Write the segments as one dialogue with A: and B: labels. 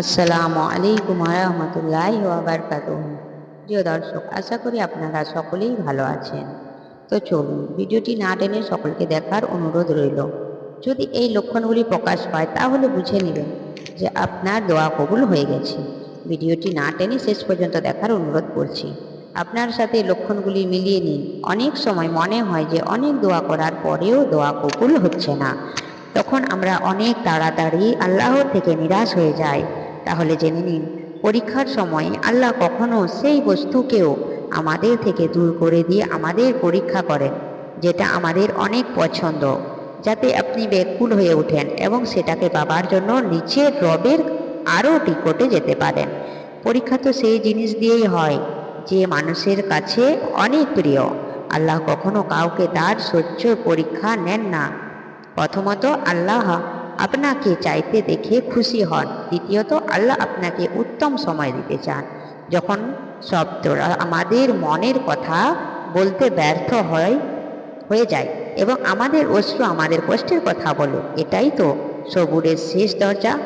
A: আসসালামু আলাইকুম রহমতুল্লাহ ওয়াবারকাত প্রিয় দর্শক, আশা করি আপনারা সকলেই ভালো আছেন। তো চলুন, ভিডিওটি না টেনে সকলকে দেখার অনুরোধ রইল। যদি এই লক্ষণগুলি প্রকাশ পায়, তাহলে বুঝে নেবেন যে আপনার দোয়া কবুল হয়ে গেছে। ভিডিওটি না টেনে শেষ পর্যন্ত দেখার অনুরোধ করছি। আপনার সাথে লক্ষণগুলি মিলিয়ে নিন। অনেক সময় মনে হয় যে অনেক দোয়া করার পরেও দোয়া কবুল হচ্ছে না। তখন আমরা অনেক তাড়াতাড়ি আল্লাহর থেকে নিরাশ হয়ে যাই। তাহলে জেনে নিন, পরীক্ষার সময় আল্লাহ কখনো সেই বস্তুকেও আমাদের থেকে দূর করে দিয়ে আমাদের পরীক্ষা করেন, যেটা আমাদের অনেক পছন্দ, যাতে আপনি ব্যাকুল হয়ে ওঠেন এবং সেটাকে পাবার জন্য নিচের রবের আরও টিকটে যেতে পারেন। পরীক্ষা তো সেই জিনিস দিয়েই হয়, যে মানুষের কাছে অনেক প্রিয়। আল্লাহ কখনো কাউকে তার সহ্য পরীক্ষা নেন না। প্রথমত আল্লাহ আপনাকে চাইতে দেখে খুশি হন। দ্বিতীয়ত, আল্লাহ আপনাকে উত্তম সময় দিতে চান। যখন শব্দরা আমাদের মনের কথা বলতে ব্যর্থ হয়, হয়ে যায় এবং আমাদের অশ্রু আমাদের কষ্টের কথা বলে, এটাই তো সবুরের শেষ দরজা।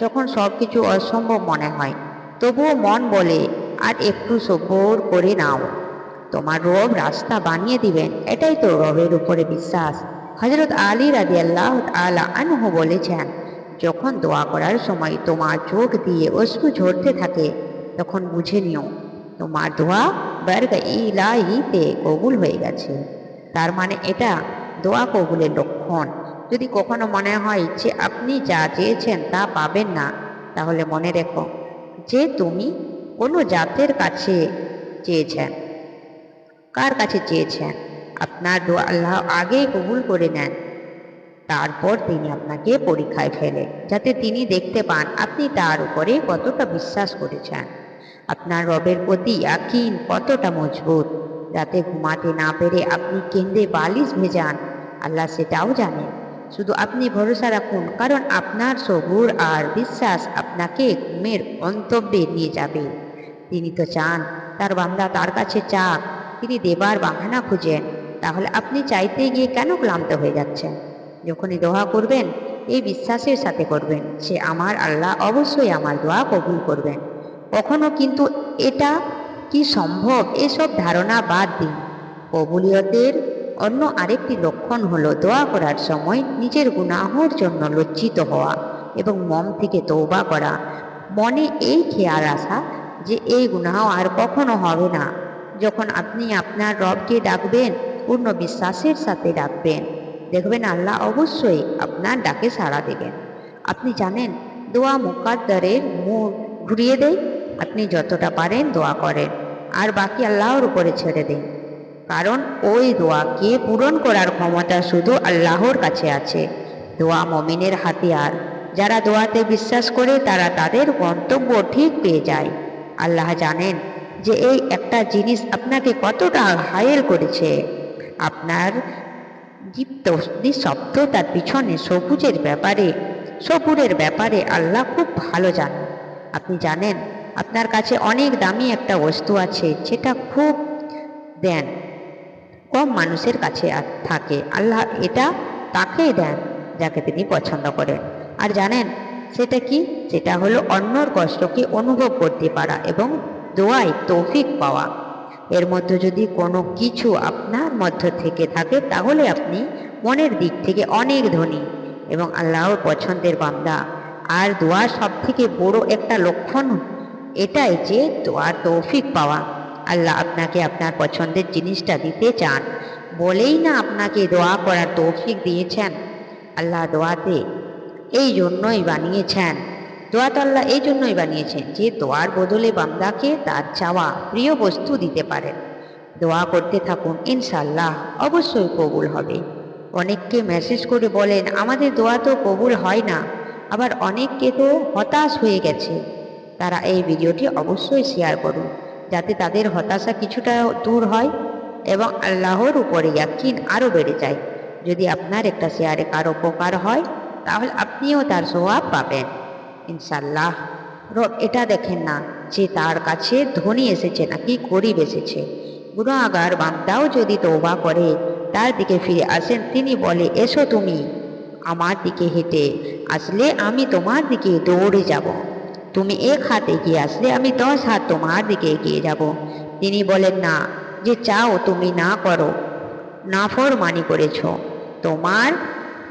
A: যখন সব কিছু অসম্ভব মনে হয়, তবুও মন বলে, আর একটু সবর করে নাও। তোমার রব রাস্তা বানিয়ে দিবেন। এটাই তো রবের উপরে বিশ্বাস। হজরত আলী রাজি আল্লাহ আলা আনহু বলেছেন, যখন দোয়া করার সময় তোমার চোখ দিয়ে অশ্রু ঝরতে থাকে, তখন বুঝে নিও, তোমার দোয়া বর্গ ইলাহিতে কবুল হয়ে গেছে। তার মানে এটা দোয়া কবুলের লক্ষণ। যদি কখনো মনে হয় যে আপনি যা চেয়েছেন তা পাবেন না, তাহলে মনে রেখো যে তুমি কোনো জাতের কাছে চেয়েছেন। কার কাছে চেয়েছেন? আপনার দোয়া আল্লাহ আগে কবুল করে নেন। তারপর তিনি আপনাকে পরীক্ষায় ফেলে, যাতে তিনি দেখতে পান আপনি তার উপরে কতটা বিশ্বাস করেছেন। আপনার রবের প্রতি আকিন কতটা মজবুত রাতে ঘুমাতে না পেরে আপনি কেন্দ্রে বালিশ ভেজান, আল্লাহ সেটাও জানেন শুধু আপনি ভরসা রাখুন, কারণ আপনার সবুর আর বিশ্বাস আপনাকে ঘুমের অন্তব্যে নিয়ে যাবে। তিনি তো চান, তার বান্দা তার কাছে চাক, তিনি দেবার বাহানা খুঁজেন। তাহলে আপনি চাইতে গিয়ে কেন ক্লান্ত হয়ে যাচ্ছেন? যখনই দোয়া করবেন, এই বিশ্বাসের সাথে করবেন, সে আমার আল্লাহ অবশ্যই আমার দোয়া কবুল করবেন। কখনো কিন্তু এটা কি সম্ভব? এসব ধারণা বাদ দিন। কবুলিয়তের অন্য আরেকটি লক্ষণ হলো দোয়া করার সময় নিজের গুনাহর জন্য লজ্জিত হওয়া এবং মন থেকে তৌবা করা। মনে এই খেয়াল আসা যে এই গুনাহ আর কখনো হবে না। যখন আপনি আপনার রবকে ডাকবেন পূর্ণ বিশ্বাসের সাথে ডাকবেন। দেখবেন আল্লাহ অবশ্যই আপনার ডাকে সাড়া দেবেন। আপনি জানেন, দোয়া মুকাদ্দারের মুখ ঘুরিয়ে দেয়। আপনি যতটা পারেন দোয়া করেন। আর বাকি আল্লাহর উপরে ছেড়ে দিন। কারণ ওই দোয়াকে পূরণ করার ক্ষমতা শুধু আল্লাহর কাছে আছে। দোয়া মমিনের হাতিয়ার। যারা দোয়াতে বিশ্বাস করে, তারা তাদের গন্তব্য ঠিক পেয়ে যায়। আল্লাহ জানেন যে এই একটা জিনিস আপনাকে কতটা ঘায়েল করেছে। আপনার দীপ্ত নিঃশব্দতার পিছনে সবুজের ব্যাপারে, সবুরের ব্যাপারে আল্লাহ খুব ভালো জানেন। আপনি জানেন, আপনার কাছে অনেক দামি একটা বস্তু আছে যেটা খুব দেন। কম মানুষের কাছে থাকে। আল্লাহ এটা তাকেই দেন, যাকে তিনি পছন্দ করেন। আর জানেন, সেটা কি? সেটা হলো অন্যর কষ্টকে অনুভব করতে পারা এবং দোয়ায় তৌফিক পাওয়া। এর মধ্যে যদি কোনো কিছু আপনার মধ্য থেকে থাকে, তাহলে আপনি মনের দিক থেকে অনেক ধনী এবং আল্লাহর পছন্দের বান্দা। আর দোয়ার সব থেকে বড় একটা লক্ষণ এটাই যে দোয়ার তৌফিক পাওয়া। আল্লাহ আপনাকে আপনার পছন্দের জিনিসটা দিতে চান। বলেই না আপনাকে দোয়া করার তৌফিক দিয়েছেন। আল্লাহ দোয়াতে এই জন্যই বানিয়েছেন। দোয়া তো আল্লাহ এই জন্যই বানিয়েছেন যে দোয়ার বদলে বান্দাকে তার চাওয়া প্রিয় বস্তু দিতে পারেন দোয়া করতে থাকুন ইনশাল্লাহ অবশ্যই কবুল হবে। অনেককে মেসেজ করে বলেন, আমাদের দোয়া তো কবুল হয় না। আবার অনেককে তো হতাশ হয়ে গেছে। তারা এই ভিডিওটি অবশ্যই শেয়ার করুন, যাতে তাদের হতাশা কিছুটা দূর হয় এবং আল্লাহর উপরে ইয়াকিন আরও বেড়ে যায়। যদি আপনার একটা শেয়ারে কারও উপকার হয়, তাহলে আপনিও তার স্বভাব পাবেন। ইনশাল্লাহ। এটা দেখেন না যে তার কাছে ধনী এসেছে নাকি গরিব এসেছে। গুণাগার বান্দাও যদি তৌবা করে, তার দিকে ফিরে আসেন, তিনি বলে, এসো তুমি আমার দিকে হেঁটে, আসলে আমি তোমার দিকে দৌড়ে যাব। তুমি এক হাত এগিয়ে আসলে আমি দশ হাত তোমার দিকে এগিয়ে যাব। তিনি বলেন, না, যে চাও তুমি না করো, নাফরমানি করেছ। তোমার,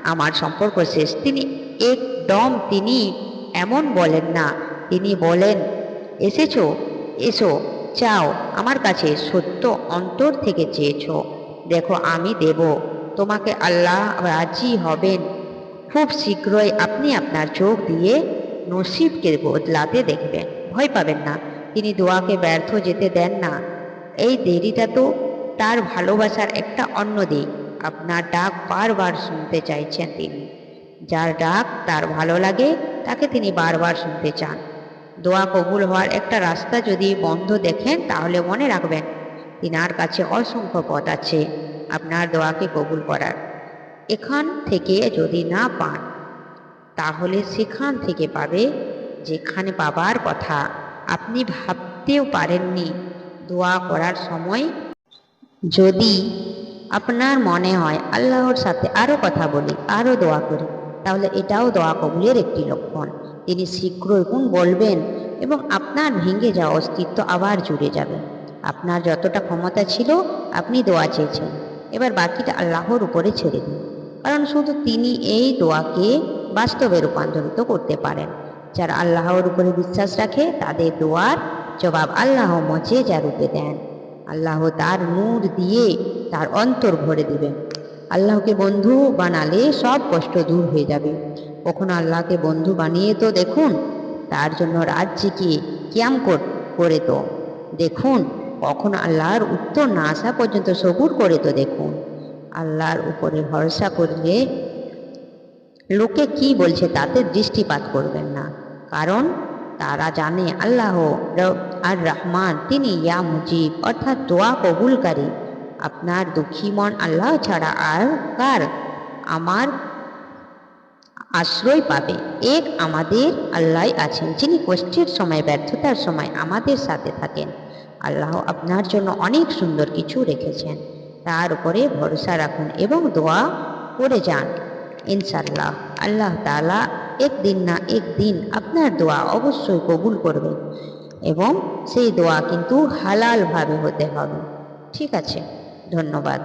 A: আমার সম্পর্ক শেষ। তিনি একদম তিনি এমন বলেন না। তিনি বলেন, এসেছ, এসো চাও আমার কাছে সত্য অন্তর থেকে চেয়েছো। দেখো, আমি দেব, তোমাকে আল্লাহ রাজি হবেন। খুব শীঘ্রই আপনি আপনার চোখ দিয়ে নসিবকে বদলাতে দেখবেন। ভয় পাবেন না, তিনি দোয়াকে ব্যর্থ যেতে দেন না। এই দেরিটা তো তার ভালোবাসার একটা অন্য দিক। আপনার ডাক বারবার শুনতে চাইছেন তিনি। যার ডাক তার ভালো লাগে তাকে তিনি বারবার শুনতে চান। দোয়া কবুল হওয়ার একটা রাস্তা যদি বন্ধ দেখেন, তাহলে মনে রাখবেন, তিনার কাছে অসংখ্য পথ আছে। আপনার দোয়াকে কবুল করার। এখান থেকে যদি না পান, তাহলে সেখান থেকে পাবে যেখানে পাবার কথা। আপনি ভাবতেও পারেননি, দোয়া করার সময় যদি আপনার মনে হয়, আল্লাহর সাথে আরও কথা বলি আরও দোয়া করি। তাহলে এটাও দোয়া কবুলের একটি লক্ষণ। তিনি শীঘ্রই কোন বলবেন এবং আপনার ভেঙে যাওয়া অস্তিত্ব আবার জুড়ে যাবে। আপনার যতটা ক্ষমতা ছিল, আপনি দোয়া চেয়েছেন। এবার বাকিটা আল্লাহর উপরে ছেড়ে দিন। কারণ শুধু তিনি এই দোয়াকে বাস্তবে রূপান্তরিত করতে পারেন। যারা আল্লাহর উপরে বিশ্বাস রাখে, তাদের দোয়ার জবাব আল্লাহ মজে যা রূপে দেন। আল্লাহ তার নূর দিয়ে তার অন্তর ভরে দিবেন। আল্লাহকে বন্ধু বানালে সব কষ্ট দূর হয়ে যাবে। কখনো আল্লাহকে বন্ধু বানিয়ে তো দেখুন, তার জন্য রাজ্যকে ক্যাম করে তো। দেখুন, কখন আল্লাহর উত্তর না আসা পর্যন্ত সবুর করে তো দেখুন। আল্লাহর উপরে ভরসা করলে লোকে কি বলছে তাতে দৃষ্টিপাত করবেন না। কারণ তারা জানে আল্লাহ আর রহমান, তিনি ইয়া মুজিব, অর্থাৎ দোয়া কবুলকারী। আপনার দুঃখী মন আল্লাহ ছাড়া আর কার? আমার আশ্রয় পাবে। এক আমাদের আল্লাহ আছেন, যিনি কষ্টের সময়, ব্যর্থতার সময় আমাদের সাথে থাকেন। আল্লাহ আপনার জন্য অনেক সুন্দর কিছু রেখেছেন। তার উপরে ভরসা রাখুন এবং দোয়া করে যান। ইনশাল্লাহ আল্লাহ তাআলা একদিন না একদিন আপনার দোয়া অবশ্যই কবুল করবেন এবং সেই দোয়া কিন্তু হালালভাবে হতে হবে। ঠিক আছে। ধন্যবাদ।